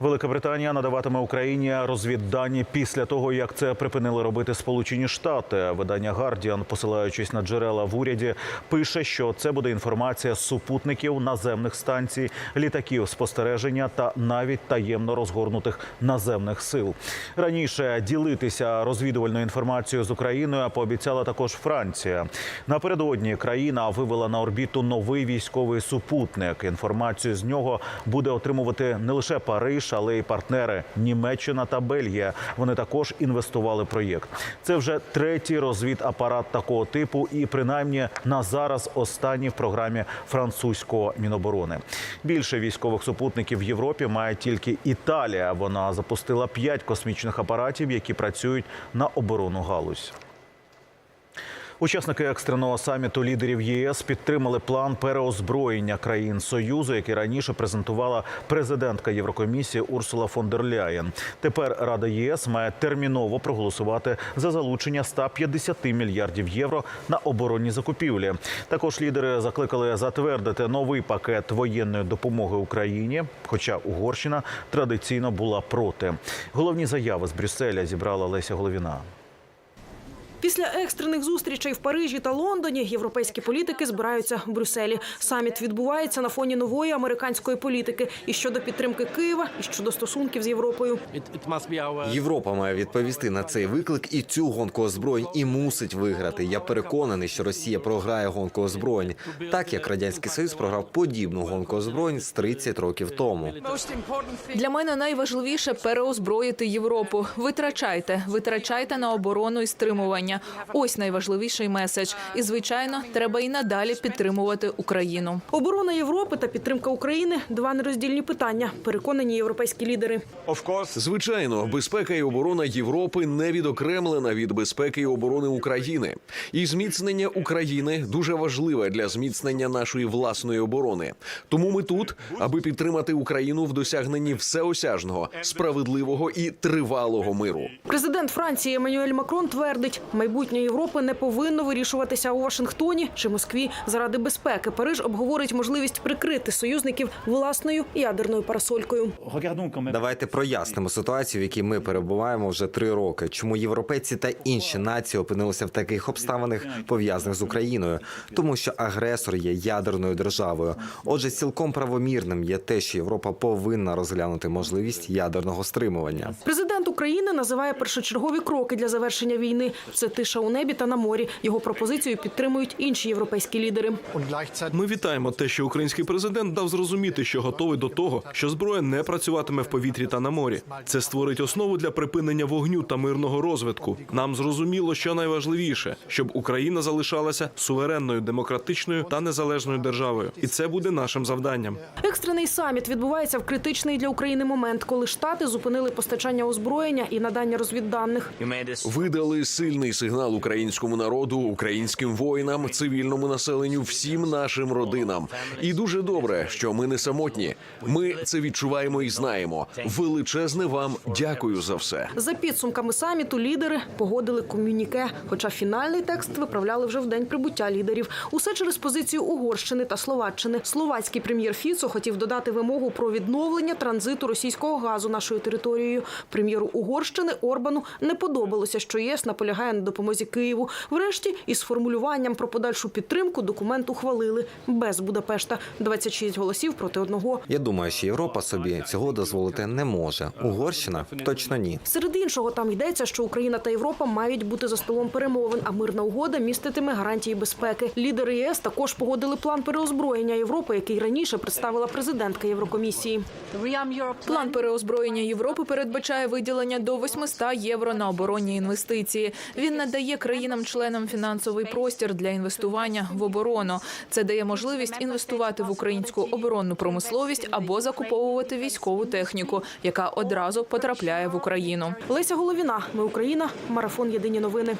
Велика Британія надаватиме Україні розвіддані після того, як це припинили робити Сполучені Штати. Видання Гардіан, посилаючись на джерела в уряді, пише, що це буде інформація з супутників наземних станцій, літаків спостереження та навіть таємно розгорнутих наземних сил. Раніше ділитися розвідувальною інформацією з Україною пообіцяла також Франція. Напередодні країна вивела на орбіту новий військовий супутник. Інформацію з нього буде отримувати не лише Париж, але й партнери Німеччина та Бельгія. Вони також інвестували проєкт. Це вже третій розвідапарат такого типу, і принаймні на зараз останній в програмі французького міноборони. Більше військових супутників в Європі має тільки Італія. Вона запустила п'ять космічних апаратів, які працюють на оборонну галузь. Учасники екстреного саміту лідерів ЄС підтримали план переозброєння країн Союзу, який раніше презентувала президентка Єврокомісії Урсула фон дер Ляєн. Тепер Рада ЄС має терміново проголосувати за залучення 150 мільярдів євро на оборонні закупівлі. Також лідери закликали затвердити новий пакет воєнної допомоги Україні. Хоча Угорщина традиційно була проти. Головні заяви з Брюсселя зібрала Леся Головіна. Після екстрених зустрічей в Парижі та Лондоні європейські політики збираються в Брюсселі. Саміт відбувається на фоні нової американської політики і щодо підтримки Києва, і щодо стосунків з Європою. Європа має відповісти на цей виклик і цю гонку озброєнь і мусить виграти. Я переконаний, що Росія програє гонку озброєнь, так як радянський союз програв подібну гонку озброєнь з 30 років тому. Для мене найважливіше переозброїти Європу. Витрачайте, витрачайте на оборону і стримування. Ось найважливіший меседж. І звичайно, треба і надалі підтримувати Україну. Оборона Європи та підтримка України два нероздільні питання. Переконані європейські лідери. Звичайно, безпека і оборона Європи не відокремлена від безпеки і оборони України. І зміцнення України дуже важливе для зміцнення нашої власної оборони. Тому ми тут, аби підтримати Україну в досягненні всеосяжного, справедливого і тривалого миру. Президент Франції Еммануель Макрон твердить, майбутнє Європи не повинно вирішуватися у Вашингтоні чи Москві заради безпеки. Париж обговорить можливість прикрити союзників власною ядерною парасолькою. Давайте прояснимо ситуацію, в якій ми перебуваємо вже три роки. Чому європейці та інші нації опинилися в таких обставинах пов'язаних з Україною? Тому що агресор є ядерною державою. Отже, цілком правомірним є те, що Європа повинна розглянути можливість ядерного стримування. Президент України називає першочергові кроки для завершення війни. Це тиша у небі та на морі. Його пропозицію підтримують інші європейські лідери. Ми вітаємо те, що український президент дав зрозуміти, що готовий до того, що зброя не працюватиме в повітрі та на морі. Це створить основу для припинення вогню та мирного розвитку. Нам зрозуміло, що найважливіше, щоб Україна залишалася суверенною, демократичною та незалежною державою, і це буде нашим завданням. Екстрений саміт відбувається в критичний для України момент, коли штати зупинили постачання озброєння і надання розвідданих. Ви дали сильний сигнал українському народу, українським воїнам, цивільному населенню, всім нашим родинам. І дуже добре, що ми не самотні. Ми це відчуваємо і знаємо. Величезне вам дякую за все. За підсумками саміту лідери погодили комюніке, хоча фінальний текст виправляли вже в день прибуття лідерів. Усе через позицію Угорщини та Словаччини. Словацький прем'єр Фіцо хотів додати вимогу про відновлення транзиту російського газу нашою територією. Прем'єру Угорщини Орбану не подобалося, що ЄС наполягає на допомозі Києву. Врешті, із формулюванням про подальшу підтримку документ ухвалили без Будапешта. 26 голосів проти одного. Я думаю, що Європа собі цього дозволити не може. Угорщина точно ні. Серед іншого там йдеться, що Україна та Європа мають бути за столом перемовин, а мирна угода міститиме гарантії безпеки. Лідери ЄС також погодили план переозброєння Європи, який раніше представила президентка Єврокомісії. План переозброєння Європи передбачає виділення до 800 євро на оборонні інвестиції. Він надає країнам-членам фінансовий простір для інвестування в оборону. Це дає можливість інвестувати в українську оборонну промисловість або закуповувати військову техніку, яка одразу потрапляє в Україну. Леся Головіна. Ми Україна. Марафон. Єдині новини.